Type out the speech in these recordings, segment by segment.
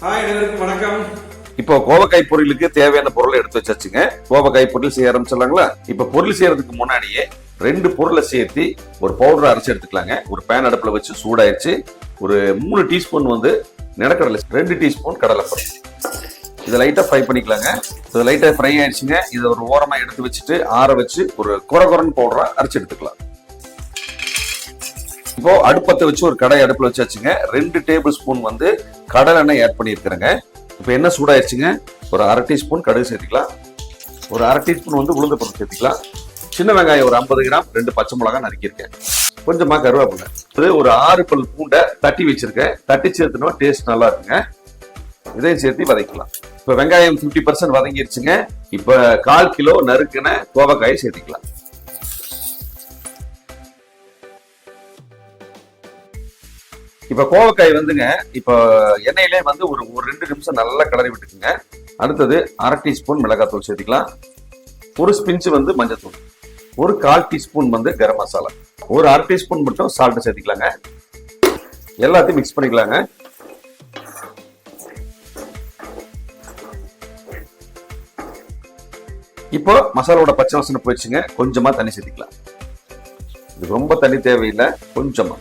Hi அனைவருக்கும் வணக்கம். இப்போ கோவக்காய் பொரியலுக்கு தேவையான பொருளை எடுத்து வச்சாச்சுங்க. கோவக்காய் பொருள் செய்ய ஆரம்பிச்சிடலாங்களா? இப்போ பொருள் செய்யறதுக்கு முன்னாடியே ரெண்டு பொருளை சேர்த்து ஒரு பவுடரை அரைச்சு எடுத்துக்கலாங்க. ஒரு பேன் அடுப்புல வச்சு சூடாயிருச்சு. ஒரு மூணு டீஸ்பூன் வந்து நிலக்கடலை ரெண்டு டீஸ்பூன் கடலைப்பருப்பு. இதை லைட்டாக ஃப்ரை பண்ணிக்கலாங்க. இது லைட்டாக ஃப்ரை ஆயிடுச்சுங்க இதை ஒரு ஓரமாக எடுத்து வச்சுட்டு ஆற வச்சு ஒரு குறகுறன் குறைன்னு அரைச்சி அரைச்சு எடுத்துக்கலாம். இப்போ அடுப்பத்தை வச்சு ஒரு கடை அடுப்பில் வச்சாச்சுங்க. ரெண்டு டேபிள் ஸ்பூன் வந்து கடலை எண்ணெய் ஆட் பண்ணியிருக்கிறேங்க. இப்போ என்ன சூடாயிருச்சுங்க. ஒரு அரை டீஸ்பூன் கடுகு சேர்த்துக்கலாம். ஒரு அரை டீஸ்பூன் வந்து உளுந்த பருப்பு சேர்த்துக்கலாம். சின்ன வெங்காயம் ஒரு ஐம்பது கிராம் ரெண்டு பச்சை மிளகாய் நறுக்கியிருக்கேன். கொஞ்சமாக கருவேப்பிலை. இது ஒரு ஆறு பல் பூண்டை தட்டி வச்சிருக்கேன். தட்டி சேர்த்துனா டேஸ்ட் நல்லா இருக்குங்க. இதையும் சேர்த்து வதக்கலாம். இப்போ வெங்காயம் 50% பர்சன்ட் வதங்கிருச்சுங்க. இப்போ கால் கிலோ நறுக்கின கோவக்காயை சேர்த்துக்கலாம். இப்ப கோவக்காய் வந்துங்க இப்ப எண்ணெயிலே வந்து ஒரு ஒரு ரெண்டு நிமிஷம் நல்லா கிளறி விட்டுக்குங்க. அடுத்தது அரை டீஸ்பூன் மிளகாத்தூள் சேர்த்துக்கலாம். ஒரு ஸ்பிஞ்சு வந்து மஞ்சத்தூள். ஒரு கால் டீஸ்பூன் வந்து கரம் மசாலா. ஒரு அரை டீஸ்பூன் மட்டும் சால்ட்டு சேர்த்துக்கலாங்க. எல்லாத்தையும் மிக்ஸ் பண்ணிக்கலாங்க. இப்போ மசாலாவோட பச்சை வாசனை போயிடுச்சுங்க. கொஞ்சமா தண்ணி சேர்த்துக்கலாம். இது ரொம்ப தண்ணி தேவையில்லை. கொஞ்சமா.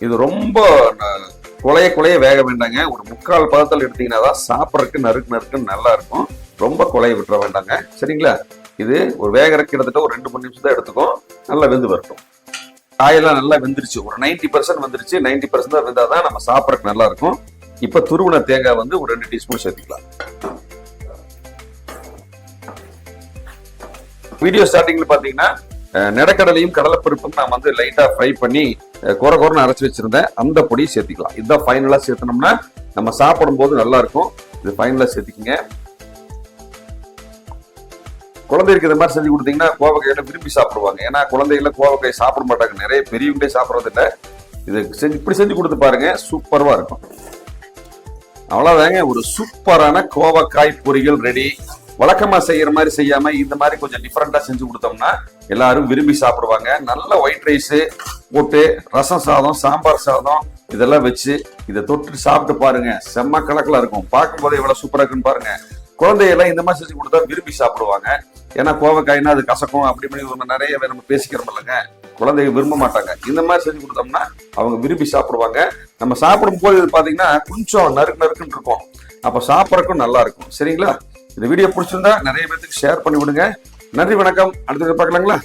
இது ரொம்ப ந- குலைய வேக வேண்டாங்க. ஒரு முக்கால் பதத்தில் எடுத்தீங்கன்னா தான் சாப்பிட்றதுக்கு நறுக்கு நறுக்குன்னு நல்லா இருக்கும். ரொம்ப குலைய விட்டுற வேண்டாங்க. சரிங்களா? இது ஒரு வேகறதுக்கு கிட்டத்தட்ட ஒரு ரெண்டு மூணு நிமிஷம் தான் எடுத்துக்கும் நல்லா வெந்து வரட்டும். காயெல்லாம் நல்லா வெந்துருச்சு. ஒரு 90% பர்சன்ட் வந்துருச்சு. 90% பர்சன்ட் தான் வெந்தால் தான் நம்ம சாப்பிட்றதுக்கு நல்லா இருக்கும். இப்போ துருவன தேங்காய் வந்து ஒரு ரெண்டு டீஸ்பூன் சேர்த்துக்கலாம். வீடியோ ஸ்டார்டிங்ல பார்த்தீங்கன்னா நிலக்கடலையும் கடலைப்பருப்பும் நான் வந்து லைட்டாக ஃப்ரை பண்ணி குற குறன்னு அரைச்சி வச்சுருந்தேன். அந்த பொடியை சேர்த்துக்கலாம். இதுதான் ஃபைனலாக சேர்த்தனோம்னா நம்ம சாப்பிடும் போது நல்லா இருக்கும். இது ஃபைனலாக சேர்த்துக்கிங்க. குழந்தைக்கு இந்த மாதிரி செஞ்சு கொடுத்தீங்கன்னா கோவக்காயில விரும்பி சாப்பிடுவாங்க. ஏன்னா குழந்தைகள கோவக்காய் சாப்பிட மாட்டாங்க. நிறைய பெரியவங்களே சாப்பிட்றதில்ல. இது செஞ்சு இப்படி செஞ்சு கொடுத்து பாருங்க சூப்பராக இருக்கும். அவ்வளோதாங்க ஒரு சூப்பரான கோவக்காய் பொரியல் ரெடி வழக்கமா செய்யற மாதிரி செய்யாம இந்த மாதிரி கொஞ்சம் டிஃப்ரெண்ட்டாக செஞ்சு கொடுத்தோம்னா எல்லாரும் விரும்பி சாப்பிடுவாங்க. நல்ல ஒயிட் ரைஸ் போட்டு ரசம் சாதம் சாம்பார் சாதம் இதெல்லாம் வச்சு இதை தொட்டு சாப்பிட்டு பாருங்க. செம்ம கலக்கலா இருக்கும். பார்க்கும்போது எவ்வளவு சூப்பரா இருக்குன்னு பாருங்க. குழந்தையெல்லாம் இந்த மாதிரி செஞ்சு கொடுத்தா விரும்பி சாப்பிடுவாங்க. ஏன்னா கோவக்காய்னா அது கசக்கும் அப்படி இப்படி நம்ம நிறைய நம்ம பேசிக்கிறோம் இல்லைங்க. குழந்தைங்க விரும்ப மாட்டாங்க. இந்த மாதிரி செஞ்சு கொடுத்தோம்னா அவங்க விரும்பி சாப்பிடுவாங்க. நம்ம சாப்பிடும் போது இது பாத்தீங்கன்னா கொஞ்சம் நறுக்கு நறுக்குன்னு இருக்கும். அப்ப சாப்பிட்றக்கும் நல்லா இருக்கும். சரிங்களா? இந்த வீடியோ பிடிச்சிருந்தா நிறைய பேருக்கு ஷேர் பண்ணி விடுங்க நன்றி வணக்கம். அடுத்தது பார்க்கலாங்களா?